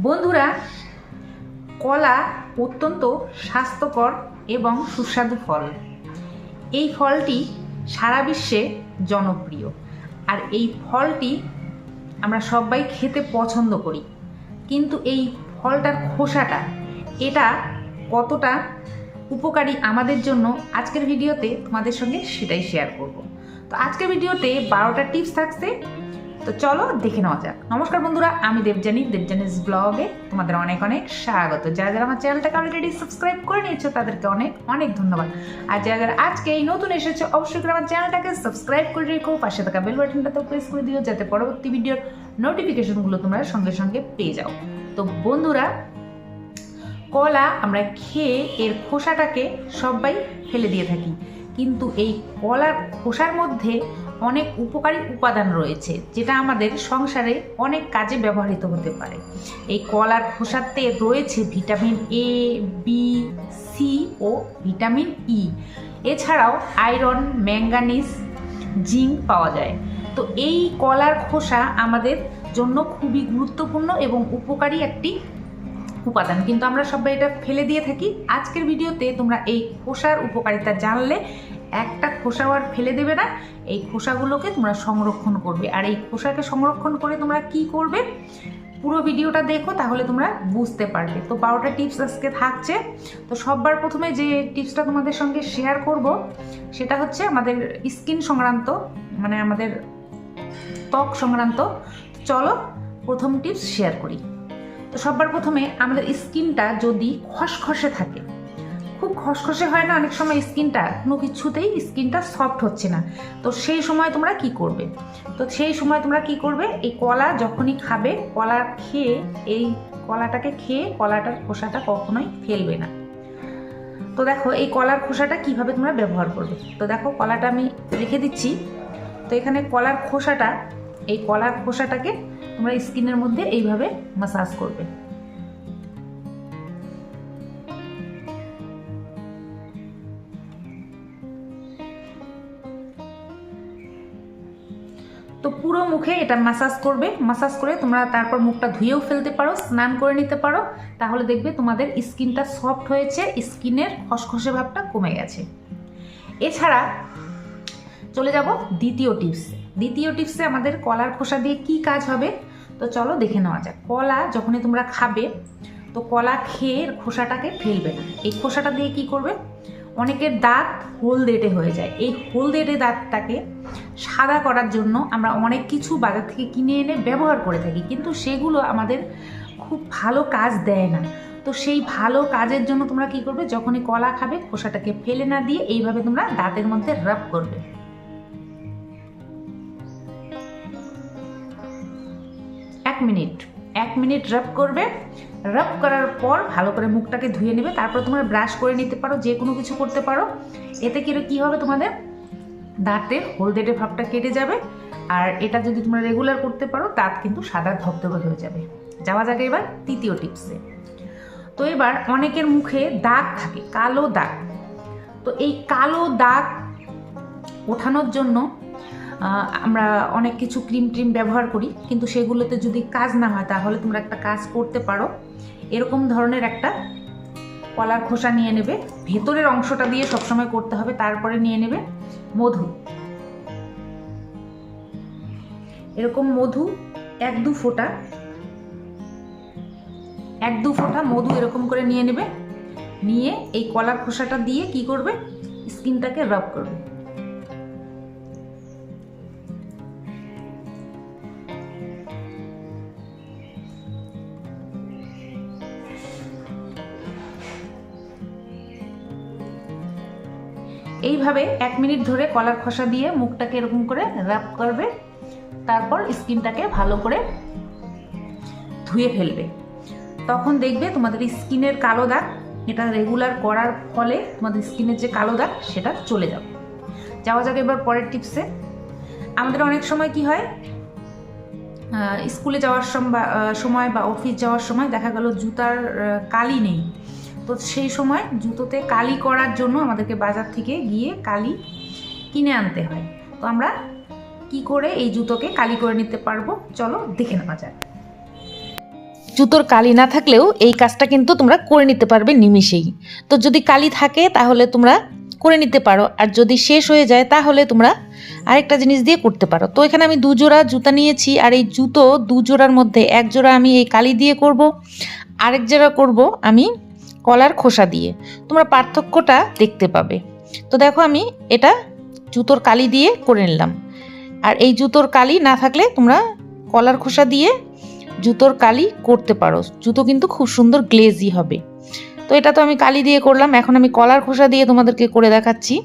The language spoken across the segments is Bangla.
বন্ধুরা, কলা অত্যন্ত স্বাস্থ্যকর এবং সুস্বাদু ফল। এই ফলটি সারা বিশ্বে জনপ্রিয়। আর এই ফলটি আমরা সবাই খেতে পছন্দ করি। কিন্তু এই ফলটার খোসাটা, এটা কতটা উপকারী আমাদের জন্য, আজকের ভিডিওতে তোমাদের সঙ্গে সেটাই শেয়ার করব। তো আজকের ভিডিওতে বারোটা টিপস থাকছে। তো চলো দেখে নেওয়া যাক। নমস্কার বন্ধুরা, আমি দেবজানি দেবজানিস ব্লগে তোমাদের অনেক অনেক স্বাগত। যারা যারা আমার চ্যানেলটাকে অলরেডি সাবস্ক্রাইব করে নিয়েছো, তাদেরকে অনেক অনেক ধন্যবাদ। আর যারা যারা আজকে এই নতুন এসেছ, অবশ্যই করে আমার চ্যানেলটাকে সাবস্ক্রাইব করে রেখো। পাশে থাকা বেল বাটনটাতেও প্রেস করে দিও, যাতে পরবর্তী ভিডিওর নোটিফিকেশনগুলো তোমরা সঙ্গে সঙ্গে পেয়ে যাও। তো বন্ধুরা, কলা আমরা খেয়ে এর খোসাটাকে সবাই ফেলে দিয়ে থাকি। কিন্তু এই কলার খোসার মধ্যে অনেক উপকারী উপাদান রয়েছে, যেটা আমাদের সংসারে অনেক কাজে ব্যবহৃত হতে পারে। এই কলার খোসাতে রয়েছে ভিটামিন এ বি সি ও ভিটামিন ই এছাড়াও আয়রন, ম্যাঙ্গানিজ, জিঙ্ক পাওয়া যায়। তো এই কলার খোসা আমাদের জন্য খুবই গুরুত্বপূর্ণ এবং উপকারী একটি উপাদান। কিন্তু আমরা সবাই এটা ফেলে দিয়ে থাকি। আজকের ভিডিওতে তোমরা এই খোসার উপকারিতা জানলে একটা খোসাও আর ফেলে দেবে না, এই খোসাগুলোকে তোমরা সংরক্ষণ করবে। আর এই খোসাকে সংরক্ষণ করে তোমরা কি করবে? পুরো ভিডিওটা দেখো, তাহলে তোমরা বুঝতে পারবে। তো বারোটা টিপস আজকে থাকছে। তো সববার প্রথমে যে টিপসটা তোমাদের সঙ্গে শেয়ার করব, সেটা হচ্ছে আমাদের স্কিন সংক্রান্ত মানে আমাদের ত্বক সংক্রান্ত। চলো প্রথম টিপস শেয়ার করি। তো সবার প্রথমে আমাদের স্কিনটা যদি খসখসে থাকে খুব খসখসে হয় না, অনেক সময় স্কিনটা কোনো কিছুতেই স্কিনটা সফট হচ্ছে না। তো সেই সময় তোমরা কি করবে? তো সেই সময় তোমরা কি করবে? এই কলা যখনই খাবে, কলা খেয়ে, এই কলাটাকে খেয়ে কলাটার খোসাটা কখনোই ফেলবে না। তো দেখো, এই কলার খোসাটা কীভাবে তোমরা ব্যবহার করবে? তো দেখো, কলাটা আমি রেখে দিচ্ছি। তো এখানে কলার খোসাটা, এই কলার খোসাটাকে তোমরা স্কিনের মধ্যে এইভাবে মাসাজ করবে। পুরো মুখে এটা মাসাজ করবে। মাসাজ করে তোমরা তারপর মুখটা ধুয়েও ফেলতে পারো, স্নান করে নিতে পারো। তাহলে দেখবে তোমাদের স্কিনটা সফট হয়েছে, স্কিনের খসখসে ভাবটা কমে গেছে। এছাড়া চলে যাব দ্বিতীয় টিপস দ্বিতীয় টিপসে আমাদের কলার খোসা দিয়ে কি কাজ হবে? তো চলো দেখে নেওয়া যাক। কলা যখনই তোমরা খাবে, তো কলা খেয়ে খোসাটাকে ফেলবে না। এই খোসাটা দিয়ে কি করবে? অনেকের দাঁত হলদেটে হয়ে যায়। এই হলদেটে দাঁতটাকে সাদা করার জন্য আমরা অনেক কিছু বাজার থেকে কিনে এনে ব্যবহার করে থাকি, কিন্তু সেগুলো আমাদের খুব ভালো কাজ দেয় না। তো সেই ভালো কাজের জন্য তোমরা কি করবে? যখনই কলা খাবে, খোসাটাকে ফেলে না দিয়ে এইভাবে তোমরা দাঁতের মধ্যে রাব করবে। এক মিনিট এক মিনিট রাব করবে। রাব করার পর ভালো করে মুখটাকে ধুয়ে নেবে, তারপর তোমরা ব্রাশ করে নিতে পারো, যে কোনো কিছু করতে পারো। এতে কি কী হবে তোমাদের? দাঁতের হলদেটে ভাবটা কেটে যাবে, আর এটা যদি তোমরা রেগুলার করতে পারো, দাঁত কিন্তু সাদা ধবধবে হয়ে যাবে। যাওয়া যাবে এবার তৃতীয় টিপসে তো এবার অনেকের মুখে দাগ থাকে, কালো দাগ। তো এই কালো দাগ ওঠানোর জন্য আমরা অনেক কিছু ক্রিম ট্রিম ব্যবহার করি, কিন্তু সেগুলোতে যদি কাজ না হয়, তাহলে তোমরা একটা কাজ করতে পারো। এরকম ধরনের একটা কলার খোসা নিয়ে নেবে। ভেতরের অংশটা দিয়ে সবসময় করতে হবে, তারপরে নিয়ে নেবে মধু। এরকম মধু এক দু ফোঁটা, এক দু ফোঁটা মধু এরকম করে নিয়ে নেবে। নিয়ে এই কলার খোসাটা দিয়ে কি করবে? স্কিনটাকে রাব করবে। এইভাবে এক মিনিট ধরে কলার খোসা দিয়ে মুখটাকে এরকম করে র্যাপ করবে, তারপর স্কিনটাকে ভালো করে ধুয়ে ফেলবে। তখন দেখবে তোমাদের স্কিনের কালো দাগ, এটা রেগুলার করার ফলে তোমাদের স্কিনের যে কালো দাগ, সেটা চলে যাবে। যাওয়া যাক এবার পরের টিপসে আমাদের অনেক সময় কি হয় স্কুলে যাওয়ার সময় বা অফিস যাওয়ার সময় দেখা গেল জুতার কালি নেই। তো সেই সময় জুতোতে কালি করার জন্য আমাদেরকে বাজার থেকে গিয়ে কালি কিনে আনতে হয়। তো আমরা কি করে এই জুতোকে কালি করে নিতে পারব? চলো দেখে নেওয়া যাক। জুতোর কালি না থাকলেও এই কাজটা কিন্তু তোমরা করে নিতে পারবে নিমিষেই। তো যদি কালি থাকে তাহলে তোমরা করে নিতে পারো। আর যদি শেষ হয়ে যায় তাহলে তোমরা আরেকটা জিনিস দিয়ে করতে পারো। তো এখানে আমি দুজোড়া জুতা নিয়েছি আর এই জুতো দুজোড়ার মধ্যে এক জোড়া আমি এই কালি দিয়ে করব আরেক জোড়া করব আমি কলার খোসা দিয়ে। তোমরা পার্থক্যটা দেখতে পাবে। তো দেখো আমি এটা জুতোর কালি দিয়ে করে নিলাম। আর এই জুতোর কালি না থাকলে তোমরা কলার খোসা দিয়ে জুতোর কালি করতে পারো। জুতো কিন্তু খুব সুন্দর গ্লেজি হবে। তো এটা তো আমি কালি দিয়ে করলাম। এখন আমি কলার খোসা দিয়ে তোমাদেরকে করে দেখাচ্ছি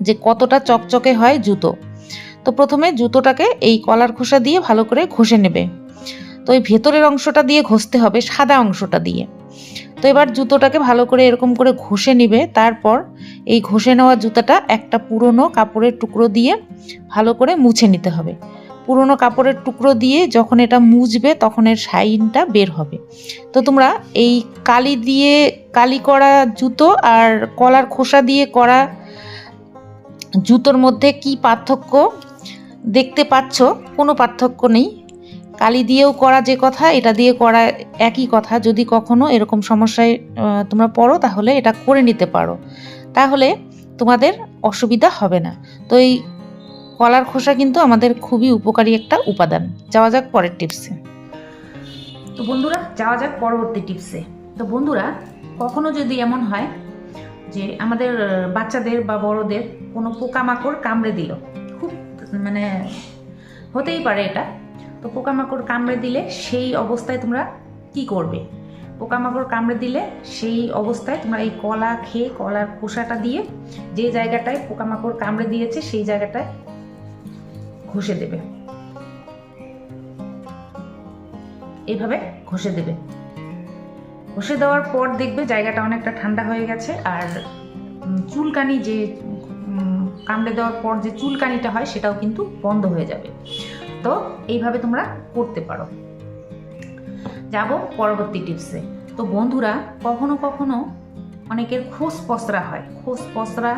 যে কতটা চকচকে হয় জুতো। তো প্রথমে জুতোটাকে এই কলার খোসা দিয়ে ভালো করে ঘষে নেবে। তো এই ভেতরের অংশটা দিয়ে ঘষতে হবে, সাদা অংশটা দিয়ে। এবার জুতোটাকে ভালো করে এরকম করে ঘষে নিবে। তারপর এই ঘষে নেওয়া জুতাটা একটা পুরনো কাপড়ের টুকরো দিয়ে ভালো করে মুছে নিতে হবে। পুরনো কাপড়ের টুকরো দিয়ে যখন এটা মুছবে তখন এর শাইনটা বের হবে। তো তোমরা এই কালি দিয়ে কালি করা জুতো আর কলার খোসা দিয়ে করা জুতোর মধ্যে কি পার্থক্য দেখতে পাচ্ছ? কোনো পার্থক্য নেই। কালি দিয়েও করা যে কথা, এটা দিয়ে করা একই কথা। যদি কখনো এরকম সমস্যায় তোমরা পড়ো, তাহলে এটা করে নিতে পারো। তাহলে তোমাদের অসুবিধা হবে না। তো এই কলার খোসা কিন্তু আমাদের খুবই উপকারী একটা উপাদান। যাওয়া যাক পরের টিপসে। তো বন্ধুরা, যাওয়া যাক পরবর্তী টিপসে। তো বন্ধুরা, কখনো যদি এমন হয় যে আমাদের বাচ্চাদের বা বড়দের কোনো পোকামাকড় কামড়ে দিল, খুব মানে হতেই পারে এটা। তো পোকামাকড় কামড়ে দিলে সেই অবস্থায় তোমরা কি করবে? পোকামাকড় কামড়ে দিলে সেই অবস্থায় তোমরা এই কলা খেয়ে, কলার খোসাটা দিয়ে যে জায়গাটায় পোকামাকড় কামড়ে দিয়েছে, সেই জায়গাটায় ঘষে দেবে। এইভাবে ঘষে দেবে। ঘষে দেওয়ার পর দেখবে জায়গাটা অনেকটা ঠান্ডা হয়ে গেছে আর চুলকানি যে কামড়ে দেওয়ার পর যে চুলকানিটা হয় সেটাও কিন্তু বন্ধ হয়ে যাবে। তো এইভাবে তোমরা করতে পারো। যাব পরবর্তী টিপসে তো বন্ধুরা, কখনো কখনো অনেকের খোস পসরা হয়। খোস পসরা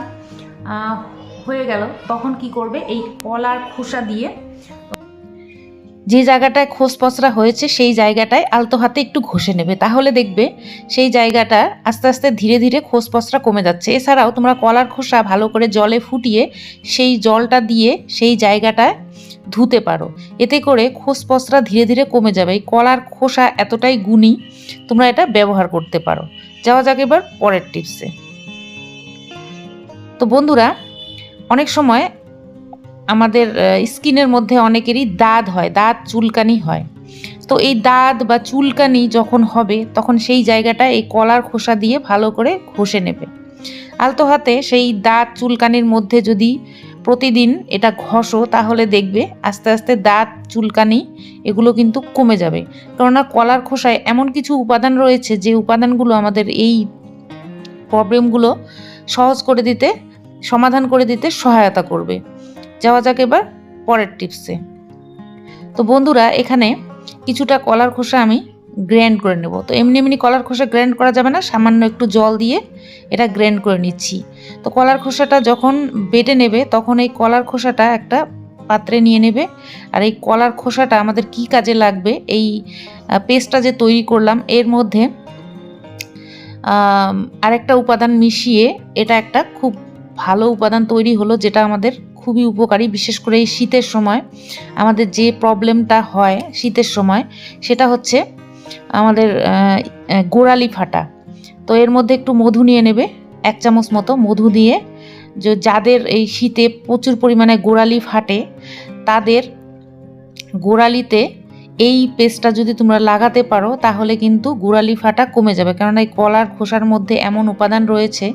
হয়ে গেল, তখন কি করবে? এই কলার খোসা দিয়ে যে জায়গাটায় খোস পসরা হয়েছে, সেই জায়গাটায় আলতো হাতে একটু ঘষে নেবে। তাহলে দেখবে সেই জায়গাটা আস্তে আস্তে ধীরে ধীরে খোস পসরা কমে যাচ্ছে। এছাড়াও তোমরা কলার খোসা ভালো করে জলে ফুটিয়ে সেই জলটা দিয়ে সেই জায়গাটায় ধুতে পারো। এতে করে খোস পচরা ধীরে ধীরে কমে যাবে। এই কলার খোসা এতটাই গুণী, তোমরা এটা ব্যবহার করতে পারো। যাওয়া যাক এবার পরের টিপসে। তো বন্ধুরা, অনেক সময় আমাদের স্কিনের মধ্যে অনেকেরই দাঁত হয়, দাঁত চুলকানি হয়। তো এই দাঁত বা চুলকানি যখন হবে, তখন সেই জায়গাটা এই কলার খোসা দিয়ে ভালো করে ঘষে নেবে। আলতো হাতে সেই দাঁত চুলকানির মধ্যে যদি প্রতিদিন এটা ঘষো, তাহলে দেখবে আস্তে আস্তে দাঁত চুলকানি এগুলো কিন্তু কমে যাবে। কেননা কলার খোসায় এমন কিছু উপাদান রয়েছে, যে উপাদানগুলো আমাদের এই প্রবলেমগুলো সহজ করে দিতে, সমাধান করে দিতে সহায়তা করবে। যাওয়া যাক এবার পরের টিপসে। তো বন্ধুরা, এখানে কিছুটা কলার খোসা আমি গ্র্যান্ড করে নেব। তো এমনি এমনি কলার খোসা গ্র্যান্ড করা যাবে না, সামান্য একটু জল দিয়ে এটা গ্র্যান্ড করে নিচ্ছি। তো কলার খোসাটা যখন বেটে নেবে, তখন এই কলার খোসাটা একটা পাত্রে নিয়ে নেবে। আর এই কলার খোসাটা আমাদের কি কাজে লাগবে? এই পেস্টটা যে তৈরি করলাম, এর মধ্যে আরেকটা উপাদান মিশিয়ে এটা একটা খুব ভালো উপাদান তৈরি হলো, যেটা আমাদের খুবই উপকারী, বিশেষ করে এই শীতের সময়। আমাদের যে প্রবলেমটা হয় শীতের সময়, সেটা হচ্ছে আমাদের গোড়ালি ফাটা। তো এর মধ্যে একটু মধু নিয়ে নেবে, এক চামচ মতো মধু দিয়ে। যে যাদের এই শীতে প্রচুর পরিমাণে গোড়ালি ফাটে, তাদের গোড়ালিতে এই পেস্টটা যদি তোমরা লাগাতে পারো তাহলে কিন্তু গোড়ালি ফাটা কমে যাবে। কেননা এই কলার খোসার মধ্যে এমন উপাদান রয়েছে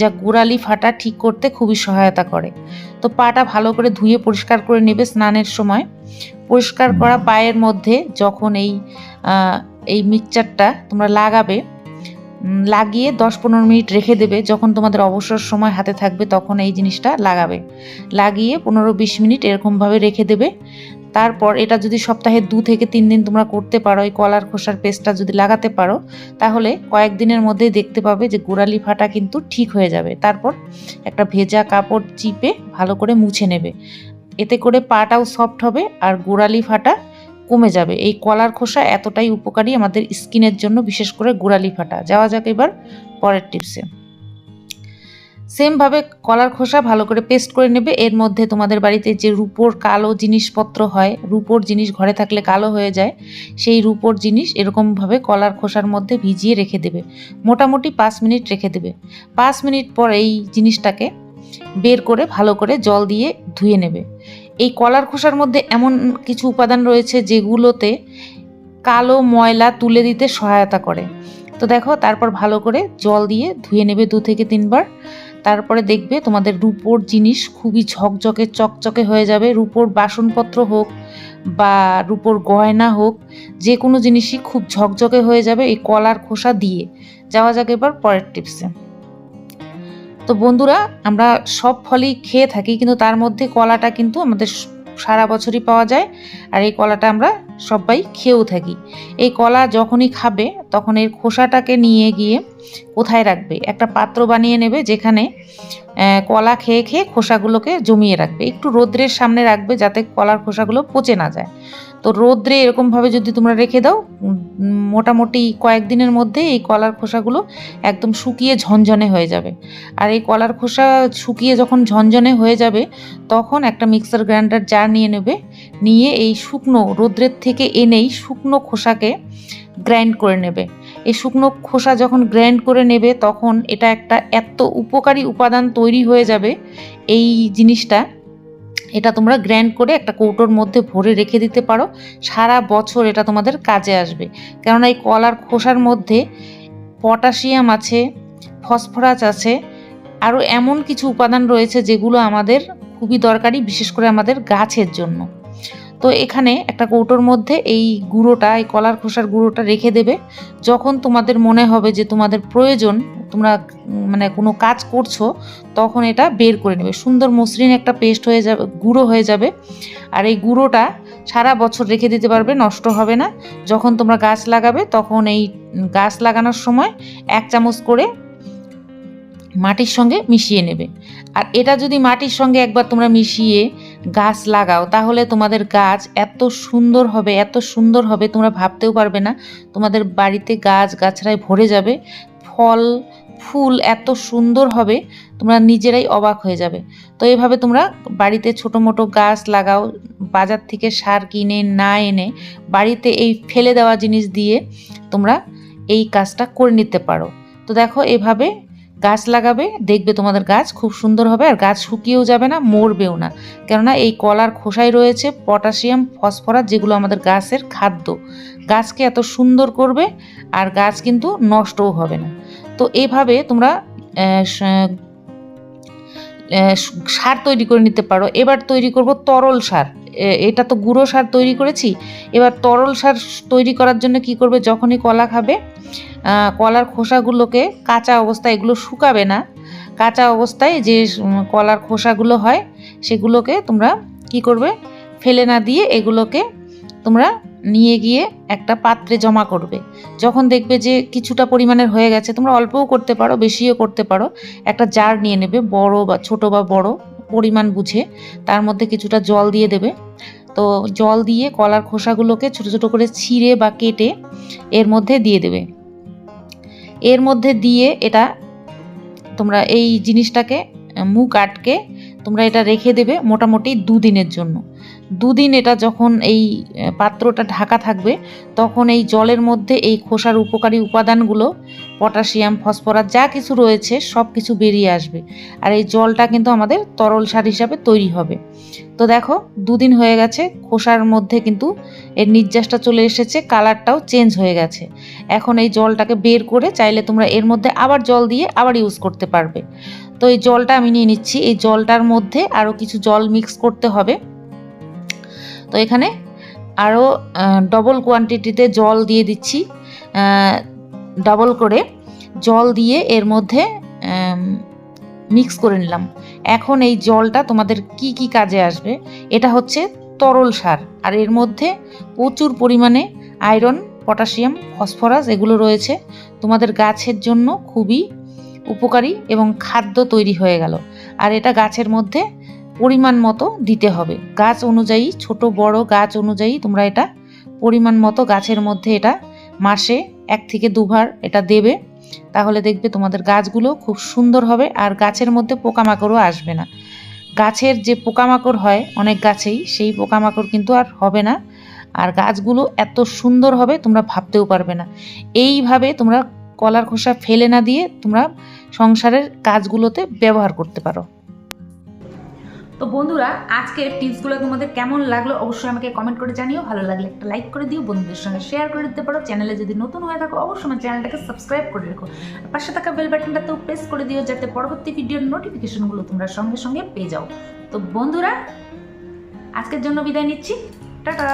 যা গোড়ালি ফাটা ঠিক করতে খুবই সহায়তা করে। তো পাটা ভালো করে ধুয়ে পরিষ্কার করে নেবে স্নানের সময়। পরিষ্কার করা পায়ের মধ্যে যখন এই এই মিক্সচারটা তোমরা লাগাবে লাগিয়ে দশ পনেরো মিনিট রেখে দেবে। যখন তোমাদের অবসর সময় হাতে থাকবে তখন এই জিনিসটা লাগাবে। লাগিয়ে পনেরো বিশ মিনিট এরকমভাবে রেখে দেবে। তারপর এটা যদি সপ্তাহে দু থেকে তিন দিন তোমরা করতে পারো, এই কলার খোসার পেস্টটা যদি লাগাতে পারো, তাহলে কয়েকদিনের মধ্যেই দেখতে পাবে যে গোড়ালি ফাটা কিন্তু ঠিক হয়ে যাবে। তারপর একটা ভেজা কাপড় চিপে ভালো করে মুছে নেবে। এতে করে পাটাও সফট হবে আর গোড়ালি ফাটা কমে যাবে। এই কলার খোসা এতটাই উপকারী আমাদের স্কিনের জন্য, বিশেষ করে গোড়ালি ফাটা যাওয়া যাক এবার পরের টিপসে। সেমভাবে কলার খোসা ভালো করে পেস্ট করে নেবে। এর মধ্যে তোমাদের বাড়িতে যে রূপোর কালো জিনিসপত্র হয়, রূপোর জিনিস ঘরে থাকলে কালো হয়ে যায়, সেই রূপোর জিনিস এরকমভাবে কলার খোসার মধ্যে ভিজিয়ে রেখে দেবে। মোটামুটি পাঁচ মিনিট রেখে দেবে। পাঁচ মিনিট পর এই জিনিসটাকে বের করে ভালো করে জল দিয়ে ধুয়ে নেবে। এই কলার খোসার মধ্যে এমন কিছু উপাদান রয়েছে যেগুলোতে কালো ময়লা তুলে দিতে সহায়তা করে। তো দেখো, তারপর ভালো করে জল দিয়ে ধুয়ে নেবে দু থেকে তিনবার। তারপরে দেখবে তোমাদের রূপোর জিনিস খুবই ঝকঝকে, চকচকে হয়ে যাবে। রূপোর বাসনপত্র হোক বা রূপোর গয়না হোক যে কোনো জিনিসই খুব ঝকঝকে হয়ে যাবে এই কলার খোসা দিয়ে। যাওয়া যাক এবার পরের টিপসে তো বন্ধুরা, আমরা সব ফলই খেয়ে থাকি, কিন্তু তার মধ্যে কলাটা কিন্তু আমাদের সারা বছরই পাওয়া যায়। আর এই কলাটা আমরা সবাই খেয়েও থাকি। এই কলা যখনই খাবে, তখন এর খোসাটাকে নিয়ে গিয়ে কোথায় রাখবে? একটা পাত্র বানিয়ে নেবে যেখানে কলা খেয়ে খেয়ে খোসাগুলোকে জমিয়ে রাখবে। একটু রোদ্রের সামনে রাখবে যাতে কলার খোসাগুলো পচে না যায়। তো রোদ্রে এরকমভাবে যদি তোমরা রেখে দাও মোটামুটি কয়েকদিনের মধ্যে এই কলার খোসাগুলো একদম শুকিয়ে ঝনঝনে হয়ে যাবে। আর এই কলার খোসা শুকিয়ে যখন ঝনঝনে হয়ে যাবে, তখন একটা মিক্সার গ্রাইন্ডার জার নিয়ে নেবে, নিয়ে এই শুকনো রোদ্রের থেকে এনেই শুকনো খোসাকে গ্রাইন্ড করে নেবে। এই শুকনো খোসা যখন গ্রাইন্ড করে নেবে, তখন এটা একটা এত উপকারী উপাদান তৈরি হয়ে যাবে। এই জিনিসটা এটা তোমরা গ্রাইন্ড করে একটা কৌটোর মধ্যে ভরে রেখে দিতে পারো। সারা বছর এটা তোমাদের কাজে আসবে। কেননা এই কলার খোসার মধ্যে পটাশিয়াম আছে, ফসফরাস আছে, আরও এমন কিছু উপাদান রয়েছে যেগুলো আমাদের খুবই দরকারি, বিশেষ করে আমাদের গাছের জন্য। তো এখানে একটা কৌটোর মধ্যে এই গুঁড়োটা, এই কলার খোসার গুঁড়োটা রেখে দেবে। যখন তোমাদের মনে হবে যে তোমাদের প্রয়োজন, তোমরা মানে কোনো কাজ করছ, তখন এটা বের করে নেবে। সুন্দর মসৃণ একটা পেস্ট হয়ে যাবে, গুঁড়ো হয়ে যাবে। আর এই গুঁড়োটা সারা বছর রেখে দিতে পারবে, নষ্ট হবে না। যখন তোমরা গাছ লাগাবে, তখন এই গাছ লাগানোর সময় এক চামচ করে মাটির সঙ্গে মিশিয়ে নেবে। আর এটা যদি মাটির সঙ্গে একবার তোমরা মিশিয়ে গাছ লাগাও, তাহলে তোমাদের গাছ এত সুন্দর হবে, এত সুন্দর হবে, তোমরা ভাবতেও পারবে না। তোমাদের বাড়িতে গাছ, গাছড়ায় ভরে যাবে, ফল, ফুল এত সুন্দর হবে, তোমরা নিজেরাই অবাক হয়ে যাবে। তো এভাবে তোমরা বাড়িতে ছোটো মোটো গাছ লাগাও, বাজার থেকে সার কিনে না এনে বাড়িতে এই ফেলে দেওয়া জিনিস দিয়ে তোমরা এই কাজটা করে নিতে পারো। তো দেখো, এভাবে গাছ লাগাবে, দেখবে তোমাদের গাছ খুব সুন্দর হবে আর গাছ শুকিয়েও যাবে না, মরবেও না। কেননা এই কলার খোসায় রয়েছে পটাশিয়াম, ফসফরাস যেগুলো আমাদের গাছের খাদ্য। গাছকে এত সুন্দর করবে আর গাছ কিন্তু নষ্টও হবে না। তো এইভাবে তোমরা সার তৈরি করে নিতে পারো। এবার তৈরি করব তরল সার। এটা তো গুঁড়ো সার তৈরি করেছি। এবার তরল সার তৈরি করার জন্য কি করবে? যখনই কলা খাবে কলার খোসাগুলোকে কাঁচা অবস্থায়, এগুলো শুকাবে না, কাঁচা অবস্থায় যে কলার খোসাগুলো হয়, সেগুলোকে তোমরা কি করবে? ফেলে না দিয়ে এগুলোকে তোমরা নিয়ে গিয়ে একটা পাত্রে জমা করবে। যখন দেখবে যে কিছুটা পরিমাণের হয়ে গেছে, তোমরা অল্পও করতে পারো, বেশিও করতে পারো। একটা জার নিয়ে নেবে, বড় বা ছোট বা বড়। পরিমাণ বুঝে তার মধ্যে কিছুটা জল দিয়ে দেবে। তো জল দিয়ে কলার খোসাগুলোকে ছোট ছোট করে ছিঁড়ে বা কেটে এর মধ্যে দিয়ে দেবে। এর মধ্যে দিয়ে এটা তোমরা এই জিনিসটাকে মুখ আটকে তোমরা এটা রেখে দেবে মোটামুটি দুদিনের জন্য। দুদিন এটা যখন এই, পাত্রটা ঢাকা থাকবে, তখন এই জলের মধ্যে এই খোসার উপকারী উপাদানগুলো পটাশিয়াম, ফসফরাস, যা কিছু রয়েছে, সব কিছু বেরিয়ে আসবে। আর এই জলটা কিন্তু আমাদের তরল সার হিসাবে তৈরি হবে। তো দেখো, দুদিন হয়ে গেছে, খোসার মধ্যে কিন্তু এর নির্যাসটা চলে এসেছে, কালারটাও চেঞ্জ হয়ে গেছে। এখন এই জলটাকে বের করে চাইলে তোমরা এর মধ্যে আবার জল দিয়ে আবার ইউজ করতে পারবে। তো এই জলটা আমি নিয়ে নিচ্ছি। এই জলটার মধ্যে আরও কিছু জল মিক্স করতে হবে। তো এখানে আরও ডবল কোয়ান্টিটিতে জল দিয়ে দিচ্ছি। ডবল করে জল দিয়ে এর মধ্যে মিক্স করে নিলাম। এখন এই জলটা তোমাদের কি কি কাজে আসবে? এটা হচ্ছে তরল সার। আর এর মধ্যে প্রচুর পরিমাণে আয়রন পটাশিয়াম ফসফরাস এগুলো রয়েছে। তোমাদের গাছের জন্য খুবই উপকারী এবং খাদ্য তৈরি হয়ে গেল। আর এটা গাছের মধ্যে পরিমাণ মতো দিতে হবে। গাছ অনুযায়ী, ছোট বড় গাছ অনুযায়ী তোমরা এটা পরিমাণ মতো গাছের মধ্যে এটা মাসে এক থেকে দুবার এটা দেবে, তাহলে দেখবে তোমাদের গাছগুলো খুব সুন্দর হবে আর গাছের মধ্যে পোকামাকড়ও আসবে না। গাছের যে পোকামাকড় হয়, অনেক গাছেই সেই পোকামাকড় কিন্তু আর হবে না। আর গাছগুলো এত সুন্দর হবে, তোমরা ভাবতেও পারবে না। এইভাবে তোমরা কলার খোসা ফেলে না দিয়ে তোমরা সংসারের কাজগুলোতে ব্যবহার করতে পারো। তো বন্ধুরা, আজকের টিপসগুলো তোমাদের কেমন লাগল অবশ্যই আমাকে কমেন্ট করে জানিও। ভালো লাগলে একটা লাইক করে দিও, বন্ধুদের সঙ্গে শেয়ার করে দিতে পারো। চ্যানেলে যদি নতুন হয়ে থাকো, অবশ্যই আমার চ্যানেলটাকে সাবস্ক্রাইব করে রেখো। পাশে থাকা বেল বাটনটাতেও প্রেস করে দিও, যাতে পরবর্তী ভিডিওর নোটিফিকেশনগুলো তোমরা সঙ্গে সঙ্গে পেয়ে যাও। তো বন্ধুরা, আজকের জন্য বিদায় নিচ্ছি। টাটা!